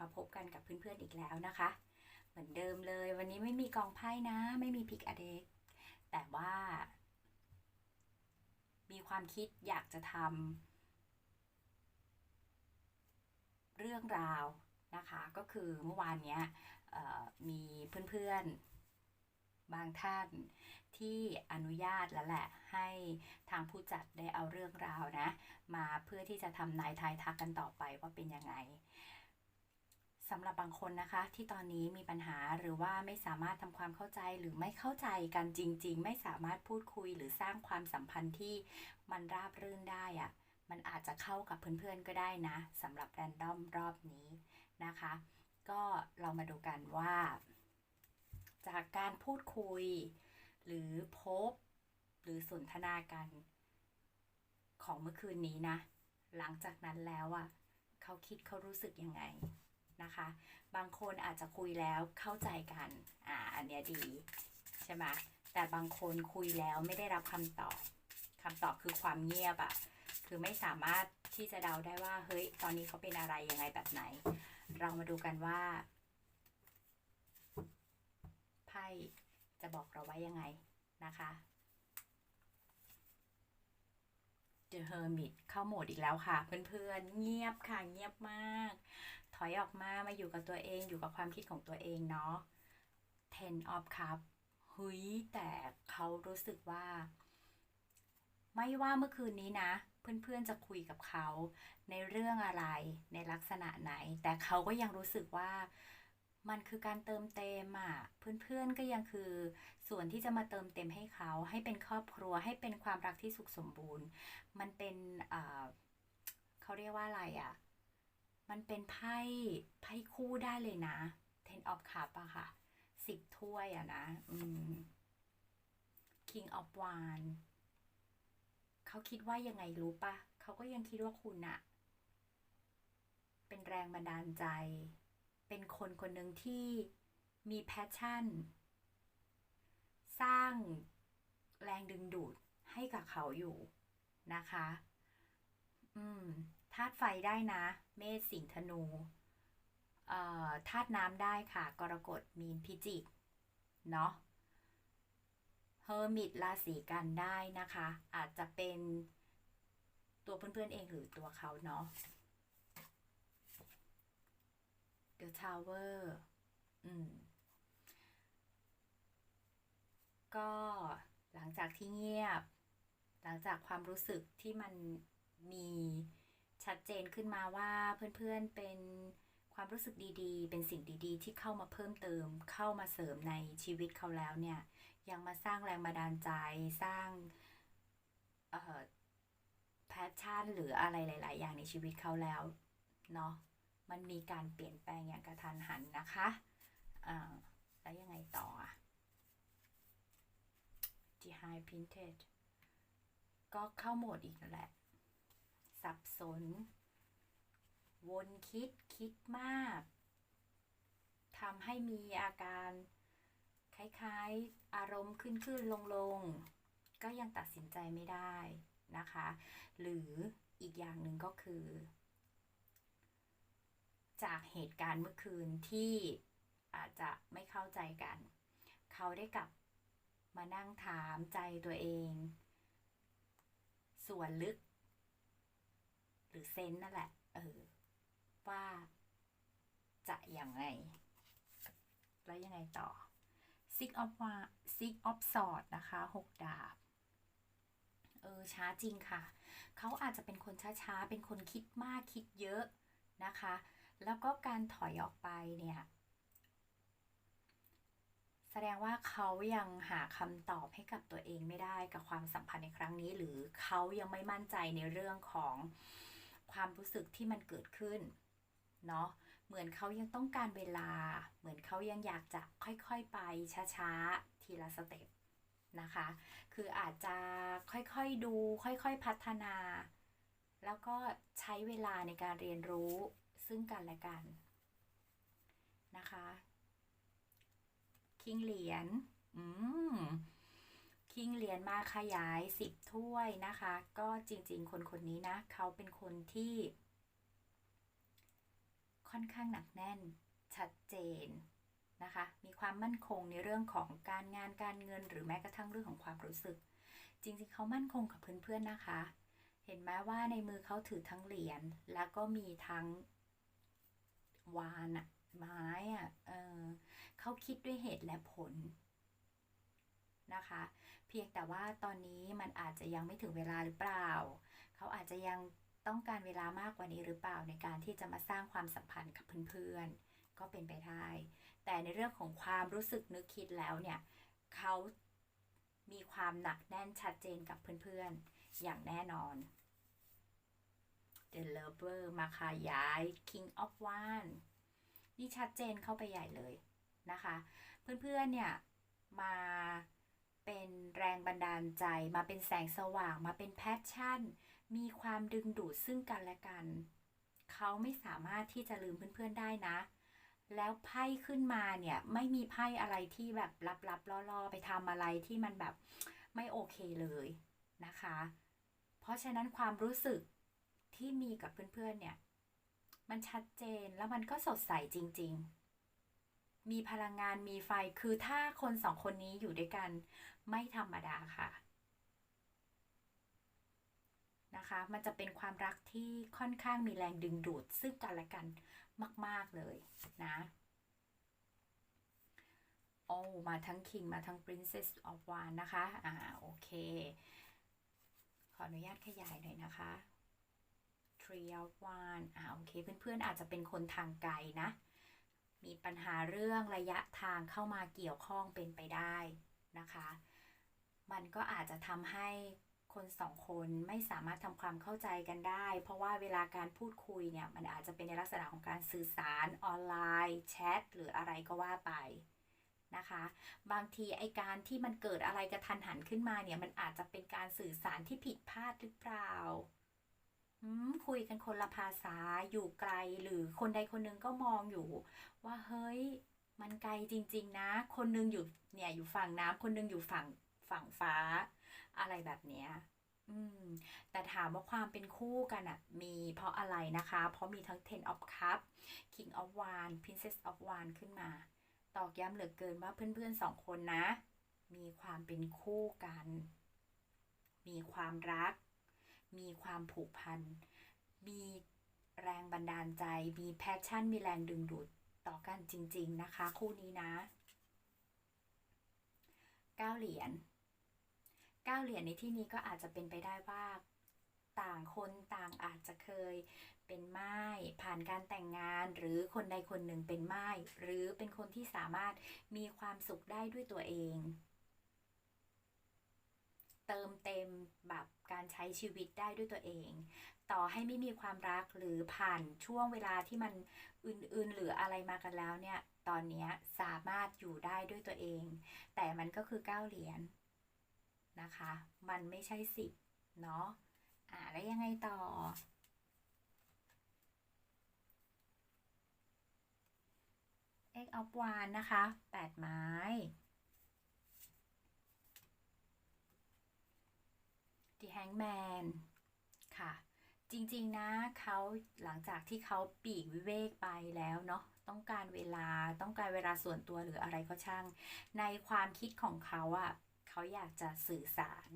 มาพบกันกับเพื่อนๆอีกแล้วนะคะ เหมือนเดิมเลย วันนี้ไม่มีกองไพ่นะ ไม่มีพิกอเด็กแต่ว่า มีความคิดอยากจะทำเรื่องราวนะคะ ก็คือเมื่อวานเนี้ยมีเพื่อนๆบางท่านที่อนุญาตแล้วแหละ ให้ทางผู้จัดได้เอาเรื่องราวนะ มาเพื่อที่จะทำนายทายทักกันต่อไปว่าเป็นยังไง สำหรับบางคนนะคะ ที่ตอนนี้มีปัญหาหรือว่าไม่สามารถทำความเข้าใจหรือไม่เข้าใจกันจริง ๆ ไม่สามารถพูดคุยหรือสร้างความสัมพันธ์ที่มันราบรื่นได้อะมันอาจจะเข้ากับเพื่อนๆก็ได้นะสำหรับแรนดอมรอบนี้นะคะ ก็เรามาดูกันว่า จากการพูดคุย หรือพบ หรือสนทนากัน ของเมื่อคืนนี้นะ หลังจากนั้นแล้วอะเขาคิดเขารู้สึกยังไง นะคะ บางคนอาจจะคุยแล้วเข้าใจกัน อ่า อันเนี้ยดีใช่ไหมแต่บางคนคุยแล้วไม่ได้รับคำตอบคำตอบคือความเงียบอะคือไม่สามารถที่จะเดาได้ว่า เฮ้ย ตอนนี้เขาเป็นอะไรยังไงแบบไหน เรามาดูกันว่าไพ่จะบอกเราไว้ยังไงนะคะ The Hermit เข้าโหมดอีกแล้วค่ะ เพื่อนๆเงียบค่ะเงียบมาก ถอยออกมามาอยู่กับตัวเองอยู่กับความคิดของตัวเองเนาะ Ten of Cup เฮ้ยแต่เขารู้สึกว่า ไม่ว่าเมื่อคืนนี้นะ เพื่อนๆจะคุยกับเขา ในเรื่องอะไรในลักษณะไหน แต่เขาก็ยังรู้สึกว่ามันคือการเติมเต็มอะเพื่อนๆก็ยังคือ ส่วนที่จะมาเติมเต็มให้เขา ให้เป็นครอบครัวให้เป็นความรักที่สุขสมบูรณ์ มันเป็นอ่าเขาเรียกว่าอะไรอะ มันเป็นไพ่ไพ่คู่ได้เลยนะ Ten of Cup อะค่ะสิบถ้วยอะนะอืม King of Wand เขาคิดว่ายังไงรู้ปะเขาก็ยังคิดว่าคุณอะเป็นแรงบันดาลใจ เป็นคนคนหนึ่งที่มีแพชชั่น สร้างแรงดึงดูดให้กับเขาอยู่นะคะ อืม ธาตุไฟได้นะ เมษสิงธนูเอ่อธาตุน้ำได้ค่ะ กรกฎมีนพิจิกเนาะเฮอร์มิตราศีกันได้นะคะ อาจจะเป็นตัวเพื่อนๆเองหรือตัวเขาเนาะ The Tower อืม ก็หลังจากที่เงียบ หลังจากความรู้สึกที่มันมี ชัดเจนขึ้นมาว่าเพื่อนๆเป็นความรู้สึกดีๆ เป็นสิ่งดีๆ ที่เข้ามาเพิ่มเติม เข้ามาเสริมในชีวิตเขาแล้วเนี่ย ยังมาสร้างแรงบันดาลใจ สร้างแพชชั่นหรืออะไรหลาย ๆ อย่างในชีวิตเขาแล้วเนาะ มันมีการเปลี่ยนแปลงอย่างกระทันหันนะคะอ่าแล้วยังไงต่ออะ The High Printed ก็เข้าโหมดอีกนั่นแหละ สับสน วนคิดคิดมากทำให้มีอาการคล้ายๆ อารมณ์ขึ้นขึ้นลงลงๆก็ยังตัดสินใจไม่ได้นะคะ หรืออีกอย่างหนึ่งก็คือ จากเหตุการณ์เมื่อคืนที่อาจจะไม่เข้าใจกัน เขาได้กลับมานั่งถามใจตัวเอง ส่วนลึก หรือเซนนั่นแหละ เออ ว่าจะยังไง แล้วยังไงต่อ Six of w a Six of Swords นะคะหกดาบ เออ ช้าจริงค่ะ เขาอาจจะเป็นคนช้าๆ เป็นคนคิดมากคิดเยอะนะคะ แล้วก็การถอยออกไปเนี่ย แสดงว่าเขายังหาคำตอบให้กับตัวเองไม่ได้กับความสัมพันธ์ในครั้งนี้ หรือเขายังไม่มั่นใจในเรื่องของ ความรู้สึกที่มันเกิดขึ้นเนาะเหมือนเขายังต้องการเวลา เหมือนเขายังอยากจะค่อยๆไปช้าๆ ทีละสเต็ปนะคะ คืออาจจะค่อยๆดูค่อยๆพัฒนา แล้วก็ใช้เวลาในการเรียนรู้ซึ่งกันและกันนะคะ คิงเหรียญอืม คิงเหรียญมาขยายสิบถ้วยนะคะ ก็จริงๆ คนคนนี้นะ เขาเป็นคนที่ ค่อนข้างหนักแน่น ชัดเจนนะคะ มีความมั่นคงในเรื่องของการงานการเงิน หรือแม้กระทั่งเรื่องของความรู้สึก จริงๆ เขามั่นคงกับเพื่อนๆนะคะ เห็นไหมว่าในมือเขาถือทั้งเหรียญแล้วก็มีทั้งวานอะไม้อะเออเขาคิดด้วยเหตุและผล นะคะ เพียงแต่ว่าตอนนี้มันอาจจะยังไม่ถึงเวลาหรือเปล่า เขาอาจจะยังต้องการเวลามากกว่านี้หรือเปล่าในการที่จะมาสร้างความสัมพันธ์กับเพื่อนๆ ก็เป็นไปได้ แต่ในเรื่องของความรู้สึกนึกคิดแล้วเนี่ยเขามีความหนักแน่นชัดเจนกับเพื่อนๆ อย่างแน่นอน The Lover มาขยาย King of Wands นี่ชัดเจนเข้าไปใหญ่เลยนะคะ เพื่อนๆ เนี่ยมา เป็นแรงบันดาลใจมาเป็นแสงสว่างมาเป็นแพชชั่น มีความดึงดูดซึ่งกันและกัน เขาไม่สามารถที่จะลืมเพื่อนๆได้นะ แล้วไพ่ขึ้นมาเนี่ยไม่มีไพ่อะไรที่แบบลับๆล่อๆ ไปทำอะไรที่มันแบบไม่โอเคเลยนะคะ เพราะฉะนั้นความรู้สึกที่มีกับเพื่อนๆเนี่ย มันชัดเจนแล้วมันก็สดใสจริง ๆ มีพลังงานมีไฟคือถ้าคนสองคนนี้อยู่ด้วยกัน ไม่ธรรมดาค่ะนะคะ มันจะเป็นความรักที่ค่อนข้างมีแรงดึงดูดซึ่งกันและกันมาก ๆ เลยนะโอ้มาทั้ง King มาทั้ง Princess of w a n นะคะ อ่า โอเค ขออนุญาตขยายหน่อยนะคะ Three of w a n อ่า โอเค เพื่อนๆ อาจจะเป็นคนทางไกลนะ มีปัญหาเรื่องระยะทางเข้ามาเกี่ยวข้องเป็นไปได้นะคะ มันก็อาจจะทำให้คนสองคนไม่สามารถทำความเข้าใจกันได้ เพราะว่าเวลาการพูดคุยเนี่ยมันอาจจะเป็นในลักษณะของการสื่อสารออนไลน์แชทหรืออะไรก็ว่าไปนะคะ บางทีไอการที่มันเกิดอะไรกระทันหันขึ้นมาเนี่ยมันอาจจะเป็นการสื่อสารที่ผิดพลาดหรือเปล่าคุยกันคนละภาษาอยู่ไกลหรือคนใดคนหนึ่งก็มองอยู่ ว่าเฮ้ยมันไกลจริง ๆ นะ คนนึงอยู่เนี่ยอยู่ฝั่งน้ำคนนึงอยู่ฝั่ง ฝั่งฟ้า อะไรแบบเนี้ยอืม แต่ถามว่าความเป็นคู่กันอะมีเพราะอะไรนะคะ เพราะมีทั้ง Ten of Cup King of Wands Princess of Wands ขึ้นมา ตอกย้ำเหลือเกินว่าเพื่อนๆสองคนนะ มีความเป็นคู่กัน มีความรัก มีความผูกพัน มีแรงบันดาลใจ มีแพชชั่น มีแรงดึงดูดต่อกันจริง ๆ นะคะ คู่นี้นะเก้าเหรียญ ก้าเหรียญในที่นี้ก็อาจจะเป็นไปได้ว่าต่างคนต่างอาจจะเคยเป็นไม้ผ่านการแต่งงาน หรือคนใดคนหนึ่งเป็นไม้หรือเป็นคนที่สามารถมีความสุขได้ด้วยตัวเอง เติมเต็มแบบการใช้ชีวิตได้ด้วยตัวเอง ต่อให้ไม่มีความรักหรือผ่านช่วงเวลาที่มันอื่นๆหรืออะไรมากันแล้วเนี่ย ตอนนี้สามารถอยู่ได้ด้วยตัวเอง แต่มันก็คือก้าเหรียญ นะคะ มันไม่ใช่สิบเนาะอ่าแล้วยังไงต่อ X of w a n นะคะแปดไม้ The Hangman ค่ะ จริงๆนะเขาหลังจากที่เขาปีกวิเวกไปแล้วเนาะต้องการเวลาต้องการเวลาส่วนตัวหรืออะไรก็ช่าง ในความคิดของเขาอะ เขาอยากจะสื่อสาร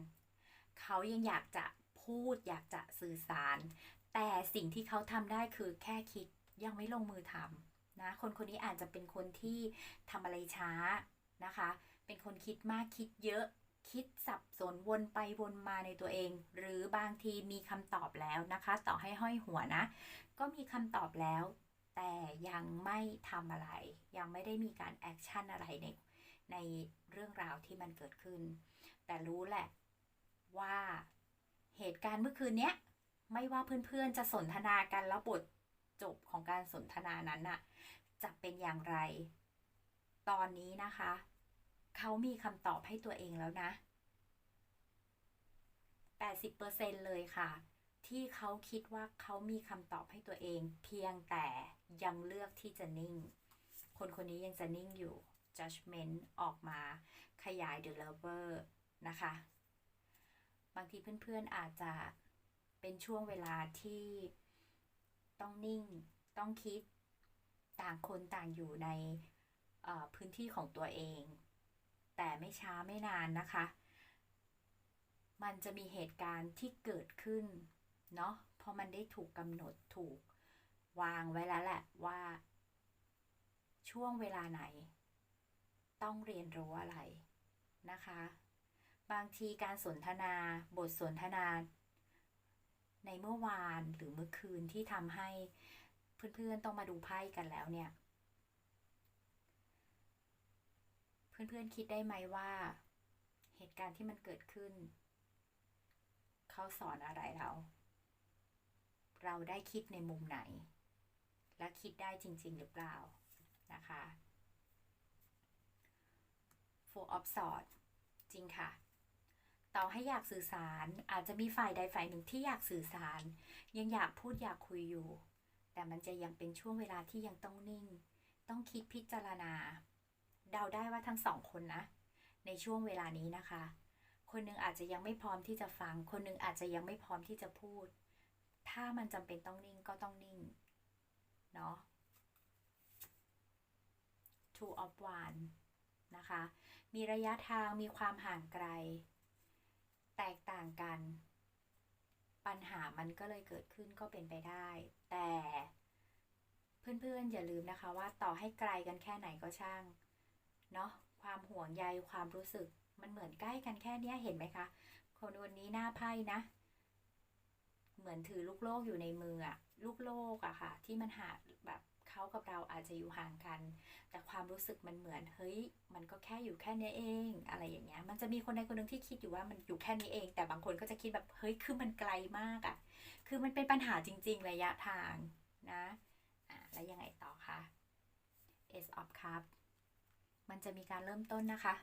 เขายังอยากจะพูดอยากจะสื่อสาร แต่สิ่งที่เขาทำได้คือแค่คิดยังไม่ลงมือทำนะคนคนนี้อาจจะเป็นคนที่ทำอะไรช้านะคะ เป็นคนคิดมากคิดเยอะคิดสับสนวนไปวนมาในตัวเอง หรือบางทีมีคำตอบแล้วนะคะ ต่อให้ห้อยหัวนะ ก็มีคำตอบแล้ว แต่ยังไม่ทำอะไร ยังไม่ได้มีการแอคชั่นอะไรใน ในเรื่องราวที่มันเกิดขึ้น แต่รู้แหละว่าเหตุการณ์เมื่อคืนเนี้ยไม่ว่าเพื่อนๆจะสนทนากันแล้วบทจบของการสนทนานั้นน่ะจะเป็นอย่างไร ตอนนี้นะคะ เขามีคำตอบให้ตัวเองแล้วนะ 80%เลยค่ะ ที่เขาคิดว่าเขามีคำตอบให้ตัวเอง เพียงแต่ยังเลือกที่จะนิ่ง คนคนนี้ยังจะนิ่งอยู่ judgment ออกมาขยาย the lover นะคะ บางทีเพื่อนๆอาจจะเป็นช่วงเวลาที่ต้องนิ่งต้องคิดต่างคนต่างอยู่ในพื้นที่ของตัวเอง แต่ไม่ช้าไม่นานนะคะ มันจะมีเหตุการณ์ที่เกิดขึ้นเนาะเพราะมันได้ถูกกำหนดถูกวางไว้แล้วแหละว่า ช่วงเวลาไหน ต้องเรียนรู้อะไรนะคะ บางทีการสนทนาบทสนทนา ในเมื่อวานหรือเมื่อคืนที่ทำให้เพื่อนๆต้องมาดูไพ่กันแล้วเนี่ย เพื่อนๆคิดได้ไหมว่า เหตุการณ์ที่มันเกิดขึ้น เขาสอนอะไรเรา เราได้คิดในมุมไหน และคิดได้จริง ๆ หรือเปล่านะคะ Four of Swords จริงค่ะ ต่อให้อยากสื่อสารอาจจะมีฝ่ายใดฝ่ายหนึ่งที่อยากสื่อสาร ยังอยากพูดอยากคุยอยู่ แต่มันจะยังเป็นช่วงเวลาที่ยังต้องนิ่ง ต้องคิดพิจารณา เดาได้ว่าทั้งสองคนนะ ในช่วงเวลานี้นะคะ คนหนึ่งอาจจะยังไม่พร้อมที่จะฟัง คนหนึ่งอาจจะยังไม่พร้อมที่จะพูด ถ้ามันจำเป็นต้องนิ่งก็ต้องนิ่ง เนาะ two of one นะคะ มีระยะทางมีความห่างไกล แตกต่างกัน ปัญหามันก็เลยเกิดขึ้นก็เป็นไปได้ แต่เพื่อนๆอย่าลืมนะคะว่าต่อให้ไกลกันแค่ไหนก็ช่างเนาะความห่วงใยความรู้สึกมันเหมือนใกล้กันแค่เนี้ยเห็นไหมคะ คนวันนี้หน้าไพ่นะ เหมือนถือลูกโลกอยู่ในมืออะลูกโลกอะค่ะ ที่มันหาแบบ กับเราอาจจะอยู่ห่างกัน แต่ความรู้สึกมันเหมือนเฮ้ย มันก็แค่อยู่แค่นี้เอง อะไรอย่างเงี้ย มันจะมีคนใดคนหนึ่งที่คิดอยู่ว่ามันอยู่แค่นี้เอง แต่บางคนก็จะคิดแบบเฮ้ยคือมันไกลมากอะคือมันเป็นปัญหาจริง ๆ ระยะทางนะอะแล้วยังไงต่อคะ Ace of Cup มันจะมีการเริ่มต้นนะคะ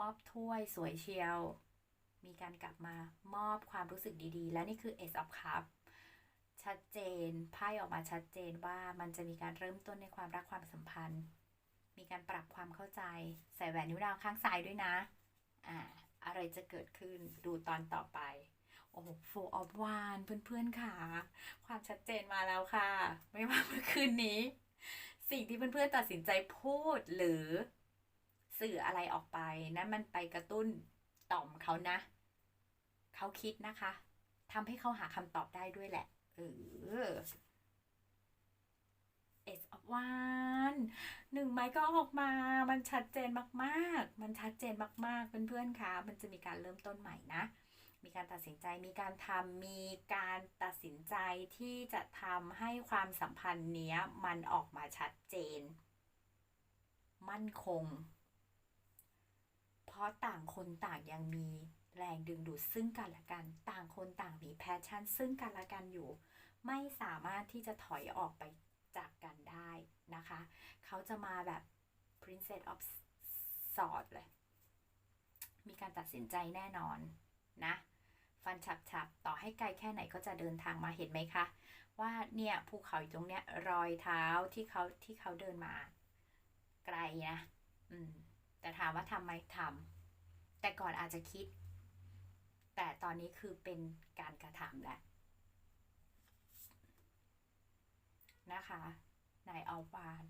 มอบถ้วยสวยเชียว มีการกลับมามอบความรู้สึกดีๆ และนี่คือ Ace of Cup ชัดเจนไพ่ออกมาชัดเจนว่ามันจะมีการเริ่มต้นในความรักความสัมพันธ์ มีการปรับความเข้าใจ ใส่แหวนนิ้วนางข้างซ้ายด้วยนะอ่าอะไรจะเกิดขึ้นดูตอนต่อไปโอ้โห full of one เพื่อนๆค่ะ ความชัดเจนมาแล้วค่ะ ไม่ว่าเมื่อคืนนี้ สิ่งที่เพื่อนๆตัดสินใจพูดหรือสื่ออะไรออกไปนั้นมันไปกระตุ้นต่อมเขานะ เขาคิดนะคะทำให้เขาหาคำตอบได้ด้วยแหละ เออ Ace of One หนึ่งไม้ก็ออกมา มันชัดเจนมากๆ มันชัดเจนมากๆ เพื่อนๆคะมันจะมีการเริ่มต้นใหม่นะ มีการตัดสินใจ มีการทำ มีการตัดสินใจที่จะทำให้ความสัมพันธ์เนี้ย มันออกมาชัดเจน มั่นคง เพราะต่างคนต่างยังมีแรงดึงดูดซึ่งกันและกัน ต่างคนต่างมีแพชชั่นซึ่งกันและกันอยู่ ไม่สามารถที่จะถอยออกไปจากกันได้นะคะ เขาจะมาแบบ Princess of Swords เลย มีการตัดสินใจแน่นอนนะ ฟันฉับๆ ต่อให้ไกลแค่ไหนก็จะเดินทางมาเห็นไหมคะ ว่าเนี่ยภูเขาอยู่ตรงเนี้ยรอยเท้าที่เขาที่เขาเดินมา ไกลนะอืมแต่ถามว่าทำไหมทำแต่ก่อนอาจจะคิด แต่ตอนนี้คือเป็นการกระทำแล้ว นะคะนายเอาบาน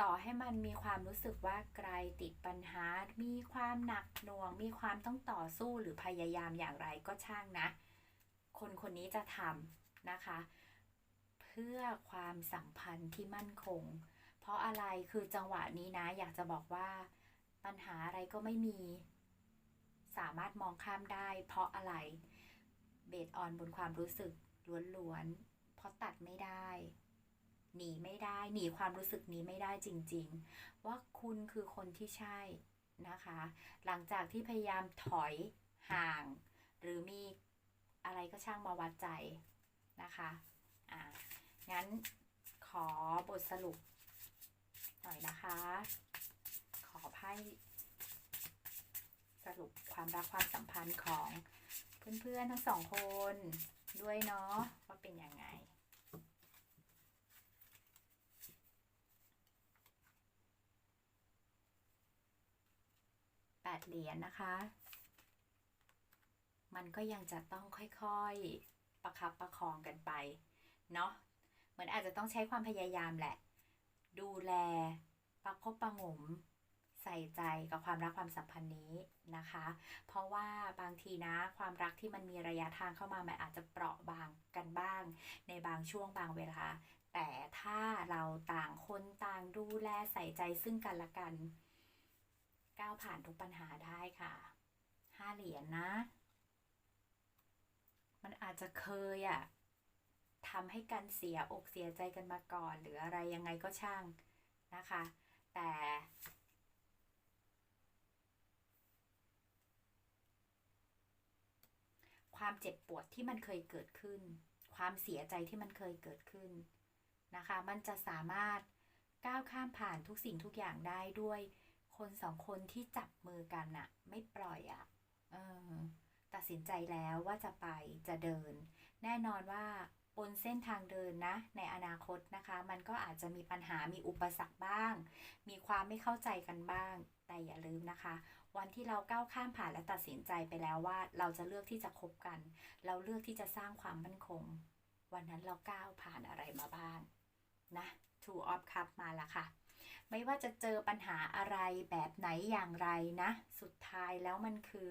ต่อให้มันมีความรู้สึกว่าไกลติดปัญหา มีความหนักหน่วง มีความต้องต่อสู้หรือพยายามอย่างไรก็ช่างนะ คนคนนี้จะทำนะคะ เพื่อความสัมพันธ์ที่มั่นคง เพราะอะไรคือจังหวะนี้นะ อยากจะบอกว่า ปัญหาอะไรก็ไม่มี สามารถมองข้ามได้ เพราะอะไรเบสออนบนความรู้สึกล้วนๆ เพราะตัดไม่ได้ หนีไม่ได้ หนีความรู้สึกนี้ไม่ได้จริง ๆ ว่าคุณคือคนที่ใช่นะคะ หลังจากที่พยายามถอยห่าง หรือมีอะไรก็ช่างมาวัดใจนะคะอ่างั้นขอบทสรุปหน่อยนะคะ ขอไพ่สรุปความรักความสัมพันธ์ของเพื่อนๆทั้งสองคน ด้วยเนาะว่าเป็นยังไง แปดเหรียญนะคะ มันก็ยังจะต้องค่อยๆ ประคับประคองกันไป เนาะ เหมือนอาจจะต้องใช้ความพยายามแหละ ดูแลประคบประงม ใส่ใจกับความรักความสัมพันธ์นี้นะคะ เพราะว่าบางทีนะความรักที่มันมีระยะทางเข้ามามันอาจจะเปราะบางกันบ้าง ในบางช่วงบางเวลา แต่ถ้าเราต่างคนต่างดูแลใส่ใจซึ่งกันและกัน ก้าวผ่านทุกปัญหาได้ค่ะห้าเหรียญนะมันอาจจะเคยอะทำให้กันเสียอกเสียใจกันมาก่อน หรืออะไรยังไงก็ช่างนะคะ แต่ ความเจ็บปวดที่มันเคยเกิดขึ้น ความเสียใจที่มันเคยเกิดขึ้นนะคะ มันจะสามารถก้าวข้ามผ่านทุกสิ่งทุกอย่างได้ด้วยคนสองคนที่จับมือกันอะไม่ปล่อยอะเออตัดสินใจแล้วว่าจะไปจะเดิน แน่นอนว่าบนเส้นทางเดินนะ ในอนาคตนะคะ มันก็อาจจะมีปัญหามีอุปสรรคบ้าง มีความไม่เข้าใจกันบ้าง แต่อย่าลืมนะคะ วันที่เราก้าวข้ามผ่านและตัดสินใจไปแล้วว่า เราจะเลือกที่จะคบกัน เราเลือกที่จะสร้างความมั่นคง วันนั้นเราก้าวผ่านอะไรมาบ้างนะ Two of Cup มาแล้วค่ะ ไม่ว่าจะเจอปัญหาอะไรแบบไหนอย่างไรนะ สุดท้ายแล้วมันคือ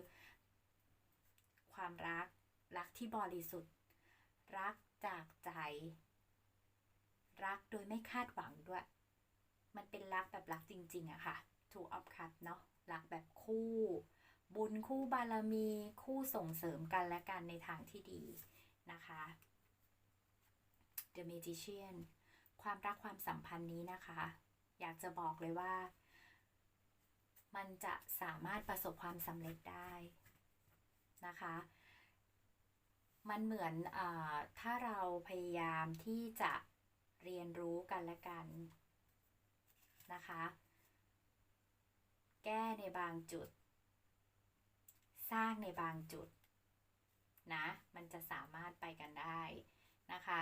ความรักรักที่บริสุทธิ์ รักจากใจ รักโดยไม่คาดหวังด้วย มันเป็นรักแบบรักจริง ๆอะค่ะ Two of Cup เนาะ รักแบบคู่ บุญคู่บารมีคู่ส่งเสริมกันและกันในทางที่ดีนะคะ The Magician ความรักความสัมพันธ์นี้นะคะ อยากจะบอกเลยว่า มันจะสามารถประสบความสำเร็จได้นะคะ มันเหมือนอถ้าเราพยายามที่จะเรียนรู้กันและกันนะคะ แก้ในบางจุด สร้างในบางจุดนะ มันจะสามารถไปกันได้นะคะ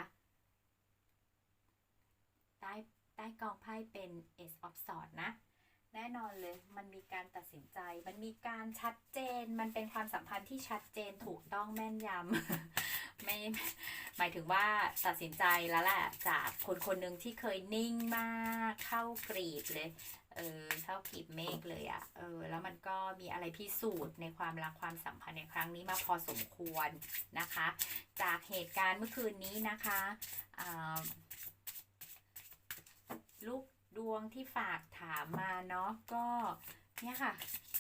ใต้ใต้กองไพ่เป็น Ace of Swords นะ แน่นอนเลย มันมีการตัดสินใจ มันมีการชัดเจน มันเป็นความสัมพันธ์ที่ชัดเจนถูกต้องแม่นยำ ไม่หมายถึงว่าตัดสินใจแล้วแหละจากคนคนหนึ่งที่เคยนิ่งมากเข้ากรีดเลย เออเข้ากีบเมฆเลยอะ่ะเออ แล้วมันก็มีอะไรพิสูจน์ในความรักความสัมพันธ์ในครั้งนี้มาพอสมควรนะคะ จากเหตุการณ์เมื่อคืนนี้นะคะอ่าลูกดวงที่ฝากถามมาเนาะก็เนี่ยค่ะ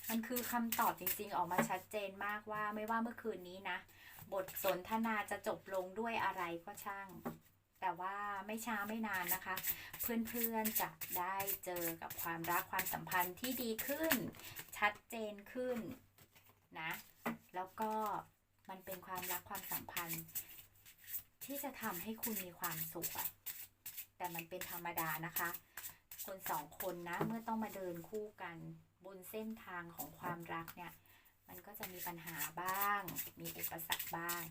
มันคือคำตอบจริงๆ ออกมาชัดเจนมากว่าไม่ว่าเมื่อคืนนี้นะ บทสนทนาจะจบลงด้วยอะไรก็ช่าง แต่ว่าไม่ช้าไม่นานนะคะ เพื่อนๆจะได้เจอกับความรักความสัมพันธ์ที่ดีขึ้น ชัดเจนขึ้นนะ แล้วก็มันเป็นความรักความสัมพันธ์ ที่จะทำให้คุณมีความสุขอะแต่มันเป็นธรรมดานะคะ คนสองคนนะเมื่อต้องมาเดินคู่กันบนเส้นทางของความรักเนี่ย มันก็จะมีปัญหาบ้าง มีอุปสรรคบ้าง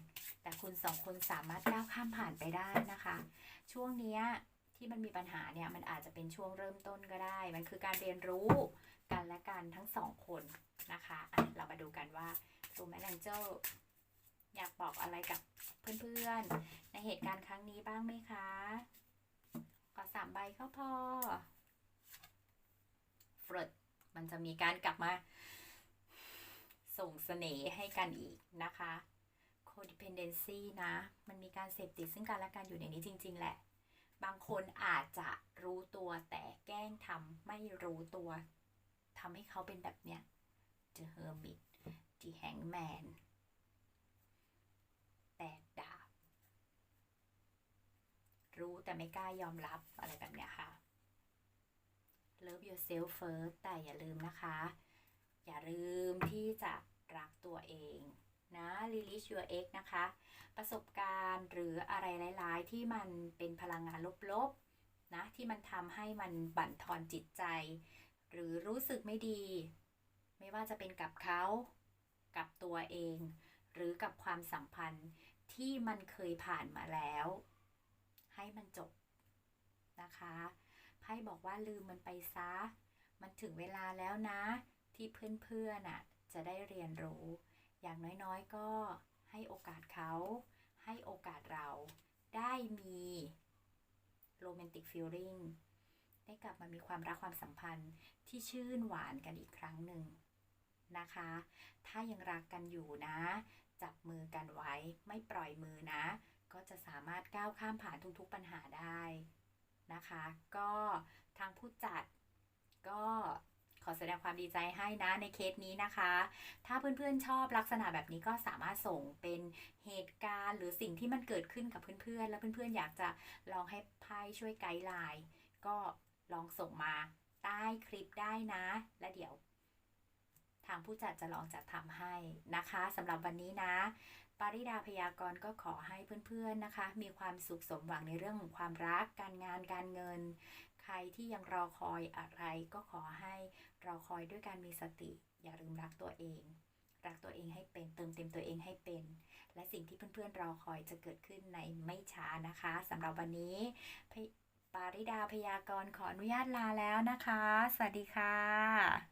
คุณสองคนสามารถก้าวข้ามผ่านไปได้นะคะ ช่วงนี้ที่มันมีปัญหาเนี่ยมันอาจจะเป็นช่วงเริ่มต้นก็ได้ มันคือการเรียนรู้กันและกันทั้งสองคนนะคะะเรามาดูกันว่าตัวแม่แองเจิลอยากบอกอะไรกับเพื่อนๆ ในเหตุการณ์ครั้งนี้บ้างไหมคะขอสามใบก็พอฟรดมันจะมีการกลับมา ส่งเสน่ห์ให้กันอีกนะคะ codependency นะ มันมีการเสพติดซึ่งกันและกันอยู่ในนี้จริง ๆ แหละ บางคนอาจจะรู้ตัวแต่แกล้งทำไม่รู้ตัวทำให้เขาเป็นแบบเนี้ย The Hermit The Hangman แตกดาบ รู้แต่ไม่กล้ายอมรับอะไรแบบเนี้ยค่ะ Love yourself first แต่อย่าลืมนะคะ อย่าลืมที่จะรักตัวเอง นะ release your ex นะคะ ประสบการณ์หรืออะไรหลาย ๆ ที่มันเป็นพลังงานลบ ๆ นะ ที่มันทำให้มันบั่นทอนจิตใจ หรือรู้สึกไม่ดี ไม่ว่าจะเป็นกับเขา กับตัวเอง หรือกับความสัมพันธ์ที่มันเคยผ่านมาแล้ว ให้มันจบนะคะไพ่บอกว่าลืมมันไปซะ มันถึงเวลาแล้วนะ ที่เพื่อนๆน่ะจะได้เรียนรู้ อย่างน้อยๆ ก็ให้โอกาสเขาให้โอกาสเราได้มีโรแมนติกฟีลลิ่งได้กลับมามีความรักความสัมพันธ์ที่ชื่นหวานกันอีกครั้งหนึ่งนะคะ ถ้ายังรักกันอยู่นะ จับมือกันไว้ไม่ปล่อยมือนะ ก็จะสามารถก้าวข้ามผ่านทุกๆปัญหาได้นะคะ ก็ทางผู้จัดก็ ขอแสดงความดีใจให้นะในเคสนี้นะคะ ถ้าเพื่อนๆชอบลักษณะแบบนี้ก็สามารถส่งเป็นเหตุการณ์ หรือสิ่งที่มันเกิดขึ้นกับเพื่อนๆ แล้วเพื่อนๆอยากจะลองให้ไพ่ช่วยไกด์ไลน์ก็ลองส่งมาใต้คลิปได้นะ และเดี๋ยวทางผู้จัดจะลองจัดทำให้นะคะสำหรับวันนี้นะ ปาริดาพยากรณ์ก็ขอให้เพื่อนๆนะคะ มีความสุขสมหวังในเรื่องของความรัก การงานการเงิน ใครที่ยังรอคอยอะไรก็ขอให้รอคอยด้วยการมีสติ อย่าลืมรักตัวเอง รักตัวเองให้เป็นเติมเต็มตัวเองให้เป็น และสิ่งที่เพื่อนๆรอคอยจะเกิดขึ้นในไม่ช้านะคะสำหรับวันนี้ปาริดาพยากรณ์ขออนุญาตลาแล้วนะคะ สวัสดีค่ะ